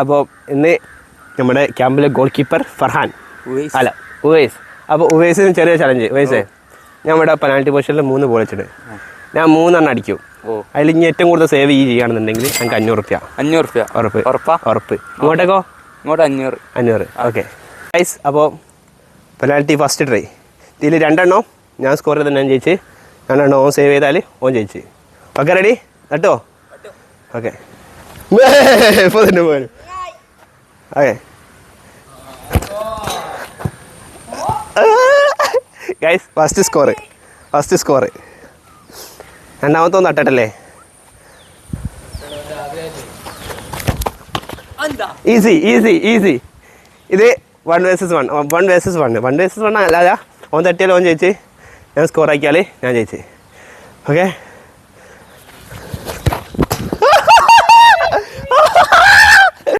അപ്പോൾ ഇന്ന് നമ്മുടെ ക്യാമ്പിലെ ഗോൾ കീപ്പർ ഫർഹാൻ. അല്ല ഉവൈസ് അപ്പോൾ ഉവൈസിന് ചെറിയ ചലഞ്ച് ഉവൈസേ ഞാൻ ഇവിടെ പെനാൽറ്റി പൊസിഷനിൽ മൂന്ന് ബോൾ വെച്ചിട്ട് ഞാൻ മൂന്നെണ്ണം അടിക്കും. അതിൽ ഇനി ഏറ്റവും കൂടുതൽ സേവ് ഈ ചെയ്യുകയാണെന്നുണ്ടെങ്കിൽ ഞങ്ങൾക്ക് അഞ്ഞൂറ് റുപ്യ. അഞ്ഞൂറ് റുപ്യ. ഉറപ്പ്. ഉറപ്പാ? ഉറപ്പ്. ഇങ്ങോട്ടേക്കോ? ഇങ്ങോട്ട് അഞ്ഞൂറ്. അഞ്ഞൂറ്. ഓക്കെ. ഗൈസ് അപ്പോൾ പെനാൽറ്റി ഫസ്റ്റ് ട്രൈ ഇതിൽ രണ്ടെണ്ണം ഞാൻ സ്കോർ ചെയ്ത് ഞാൻ ജയിച്ച്. രണ്ടെണ്ണം ഓൺ സേവ് ചെയ്താൽ ഓൺ ജയിച്ച്. ഓക്കെ റെഡി കേട്ടോ ഓക്കെ ഇപ്പോൾ തന്നെ പോലും okay guys first score first score രണ്ടാമത്തെ ഒന്ന് അട്ടട്ടല്ലേ? ഈസി ഈസി ഈസി ഇത് one versus one one versus one one versus one അല്ലാതെ ഓൻ തട്ടിയാൽ ഓൻ ജയിച്ച്? ഞാൻ സ്കോർ ആക്കിയാൽ ഞാൻ ജയിച്ച്. ഓക്കെ